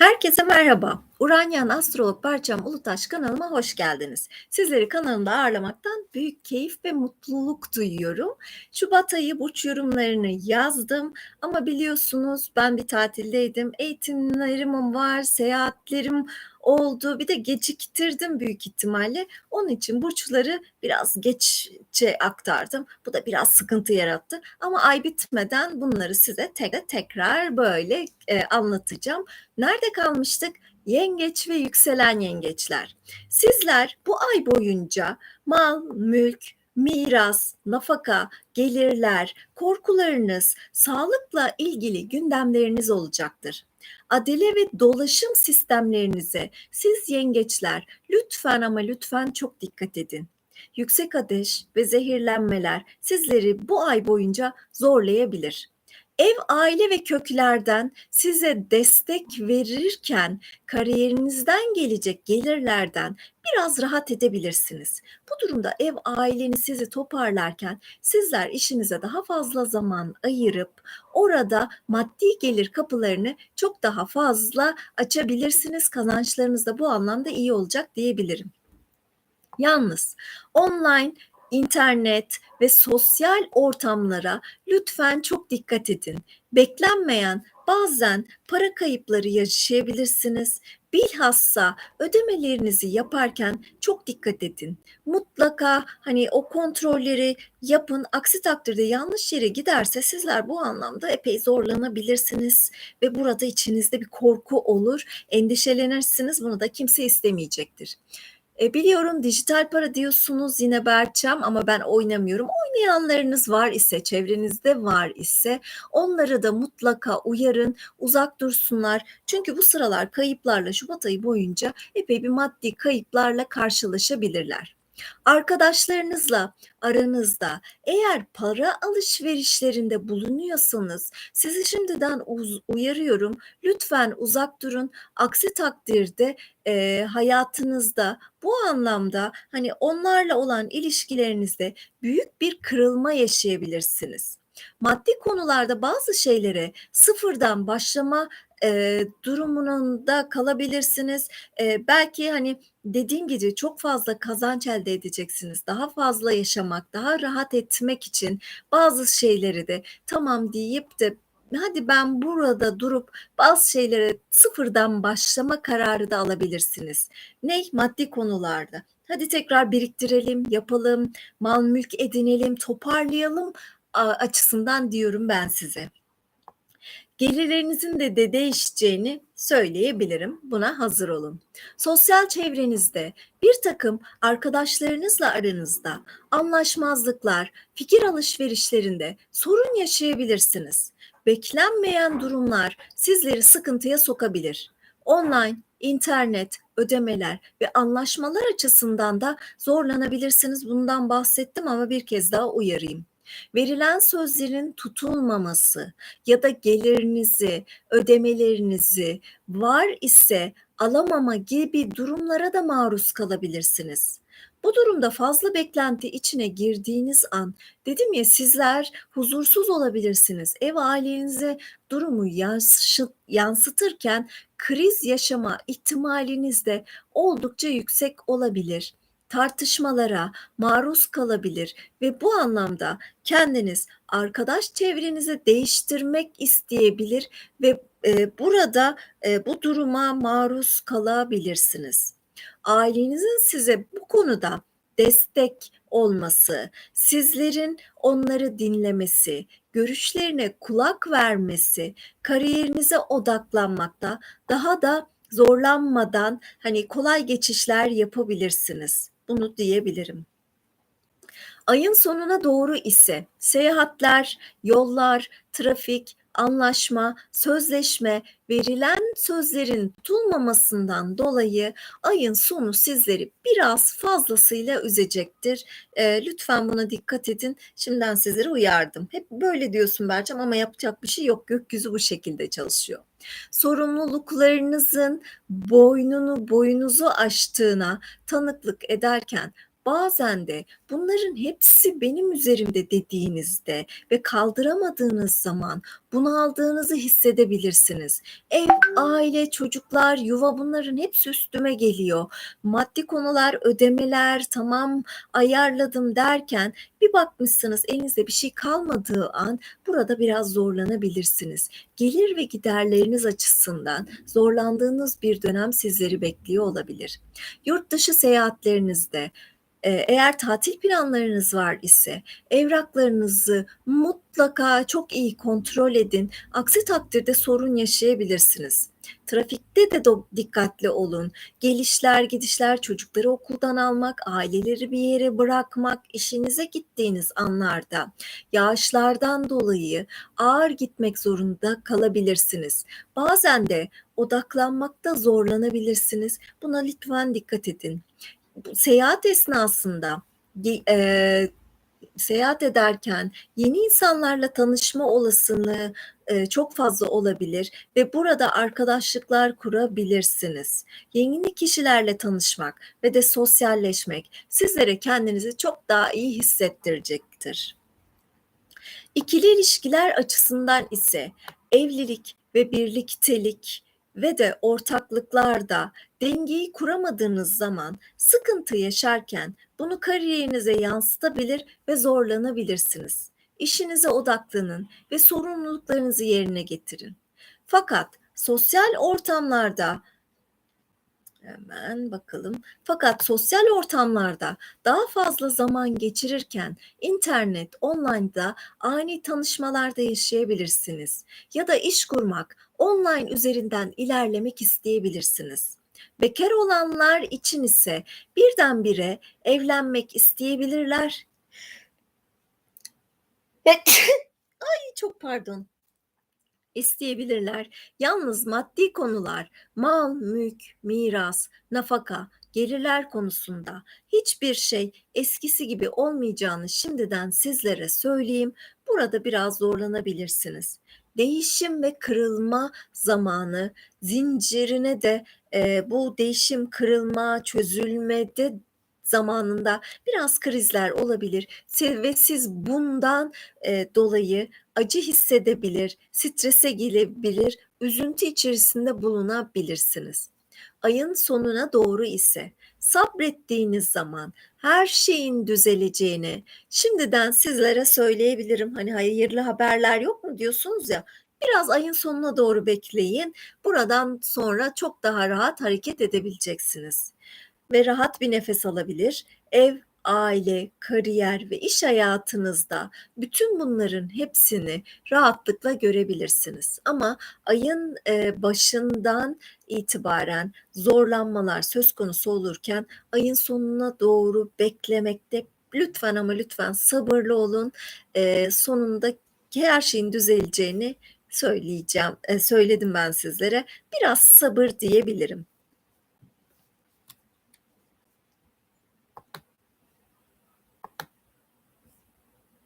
Herkese merhaba. Uranyan Astrolog Berçem Ulutaş kanalıma hoş geldiniz. Sizleri kanalımda ağırlamaktan büyük keyif ve mutluluk duyuyorum. Şubat ayı burç yorumlarını yazdım ama biliyorsunuz ben bir tatildeydim. Eğitimlerim var, seyahatlerim oldu. Bir de geciktirdim büyük ihtimalle. Onun için burçları biraz geççe aktardım. Bu da biraz sıkıntı yarattı. Ama ay bitmeden bunları size tek tekrar böyle e, anlatacağım. Nerede kalmıştık? Yengeç ve yükselen yengeçler. Sizler bu ay boyunca mal, mülk, miras, nafaka, gelirler, korkularınız, sağlıkla ilgili gündemleriniz olacaktır. Adele ve dolaşım sistemlerinize siz yengeçler lütfen ama lütfen çok dikkat edin. Yüksek ateş ve zehirlenmeler sizleri bu ay boyunca zorlayabilir. Ev, aile ve köklerden size destek verirken kariyerinizden gelecek gelirlerden biraz rahat edebilirsiniz. Bu durumda ev aileniz sizi toparlarken sizler işinize daha fazla zaman ayırıp orada maddi gelir kapılarını çok daha fazla açabilirsiniz. Kazançlarınız da bu anlamda iyi olacak diyebilirim. Yalnız online internet ve sosyal ortamlara lütfen çok dikkat edin. Beklenmeyen bazen para kayıpları yaşayabilirsiniz. Bilhassa ödemelerinizi yaparken çok dikkat edin. Mutlaka hani o kontrolleri yapın. Aksi takdirde yanlış yere giderse sizler bu anlamda epey zorlanabilirsiniz ve burada içinizde bir korku olur. Endişelenirsiniz. Bunu da kimse istemeyecektir. E, biliyorum dijital para diyorsunuz yine Berçem ama ben oynamıyorum. Oynayanlarınız var ise, çevrenizde var ise onları da mutlaka uyarın, uzak dursunlar. Çünkü bu sıralar kayıplarla Şubat ayı boyunca epey bir maddi kayıplarla karşılaşabilirler. Arkadaşlarınızla aranızda eğer para alışverişlerinde bulunuyorsanız sizi şimdiden uyarıyorum. Lütfen uzak durun. Aksi takdirde e, hayatınızda bu anlamda hani onlarla olan ilişkilerinizde büyük bir kırılma yaşayabilirsiniz. Maddi konularda bazı şeylere sıfırdan başlama e, durumunda kalabilirsiniz. E, belki hani dediğim gibi çok fazla kazanç elde edeceksiniz. Daha fazla yaşamak, daha rahat etmek için bazı şeyleri de tamam deyip de hadi ben burada durup bazı şeylere sıfırdan başlama kararı da alabilirsiniz. Ne? Maddi konularda. Hadi tekrar biriktirelim, yapalım, mal mülk edinelim, toparlayalım açısından diyorum ben size gelirlerinizin de, de değişeceğini söyleyebilirim. Buna hazır olun. Sosyal çevrenizde bir takım arkadaşlarınızla aranızda anlaşmazlıklar, fikir alışverişlerinde sorun yaşayabilirsiniz. Beklenmeyen durumlar sizleri sıkıntıya sokabilir. Online, internet, ödemeler ve anlaşmalar açısından da zorlanabilirsiniz. Bundan bahsettim ama bir kez daha uyarayım verilen sözlerin tutulmaması ya da gelirinizi, ödemelerinizi var ise alamama gibi durumlara da maruz kalabilirsiniz. Bu durumda fazla beklenti içine girdiğiniz an dedim ya sizler huzursuz olabilirsiniz. Ev ailenize durumu yansıtırken kriz yaşama ihtimaliniz de oldukça yüksek olabilir tartışmalara maruz kalabilir ve bu anlamda kendiniz arkadaş çevrenizi değiştirmek isteyebilir ve e, burada e, bu duruma maruz kalabilirsiniz. Ailenizin size bu konuda destek olması, sizlerin onları dinlemesi, görüşlerine kulak vermesi, kariyerinize odaklanmakta daha da zorlanmadan hani kolay geçişler yapabilirsiniz. Bunu diyebilirim. Ayın sonuna doğru ise seyahatler, yollar, trafik, anlaşma, sözleşme, verilen sözlerin tutulmamasından dolayı ayın sonu sizleri biraz fazlasıyla üzecektir. E, lütfen buna dikkat edin. Şimdiden sizleri uyardım. Hep böyle diyorsun Berçem ama yapacak bir şey yok. Gökyüzü bu şekilde çalışıyor. Sorumluluklarınızın boynunu boynuzu aştığına tanıklık ederken Bazen de bunların hepsi benim üzerimde dediğinizde ve kaldıramadığınız zaman bunaldığınızı hissedebilirsiniz. Ev, aile, çocuklar, yuva bunların hepsi üstüme geliyor. Maddi konular, ödemeler, tamam ayarladım derken bir bakmışsınız elinizde bir şey kalmadığı an burada biraz zorlanabilirsiniz. Gelir ve giderleriniz açısından zorlandığınız bir dönem sizleri bekliyor olabilir. Yurt dışı seyahatlerinizde eğer tatil planlarınız var ise evraklarınızı mutlaka çok iyi kontrol edin. Aksi takdirde sorun yaşayabilirsiniz. Trafikte de dikkatli olun. Gelişler, gidişler, çocukları okuldan almak, aileleri bir yere bırakmak, işinize gittiğiniz anlarda yağışlardan dolayı ağır gitmek zorunda kalabilirsiniz. Bazen de odaklanmakta zorlanabilirsiniz. Buna lütfen dikkat edin. Seyahat esnasında eee, seyahat ederken yeni insanlarla tanışma olasılığı eee, çok fazla olabilir ve burada arkadaşlıklar kurabilirsiniz. Yeni kişilerle tanışmak ve de sosyalleşmek sizlere kendinizi çok daha iyi hissettirecektir. İkili ilişkiler açısından ise evlilik ve birliktelik ve de ortaklıklarda dengeyi kuramadığınız zaman sıkıntı yaşarken bunu kariyerinize yansıtabilir ve zorlanabilirsiniz. İşinize odaklanın ve sorumluluklarınızı yerine getirin. Fakat sosyal ortamlarda Hemen bakalım. Fakat sosyal ortamlarda daha fazla zaman geçirirken internet, online'da ani tanışmalarda yaşayabilirsiniz. Ya da iş kurmak, online üzerinden ilerlemek isteyebilirsiniz. Bekar olanlar için ise birdenbire evlenmek isteyebilirler. Ay çok pardon isteyebilirler. Yalnız maddi konular, mal, mülk, miras, nafaka, gelirler konusunda hiçbir şey eskisi gibi olmayacağını şimdiden sizlere söyleyeyim. Burada biraz zorlanabilirsiniz. Değişim ve kırılma zamanı zincirine de e, bu değişim, kırılma, çözülmede zamanında biraz krizler olabilir ve siz bundan e, dolayı acı hissedebilir, strese gelebilir, üzüntü içerisinde bulunabilirsiniz. Ayın sonuna doğru ise sabrettiğiniz zaman her şeyin düzeleceğini şimdiden sizlere söyleyebilirim. Hani hayırlı haberler yok mu diyorsunuz ya. Biraz ayın sonuna doğru bekleyin. Buradan sonra çok daha rahat hareket edebileceksiniz ve rahat bir nefes alabilir. Ev, aile, kariyer ve iş hayatınızda bütün bunların hepsini rahatlıkla görebilirsiniz. Ama ayın e, başından itibaren zorlanmalar söz konusu olurken ayın sonuna doğru beklemekte lütfen ama lütfen sabırlı olun. E, sonunda her şeyin düzeleceğini söyleyeceğim. E, söyledim ben sizlere. Biraz sabır diyebilirim.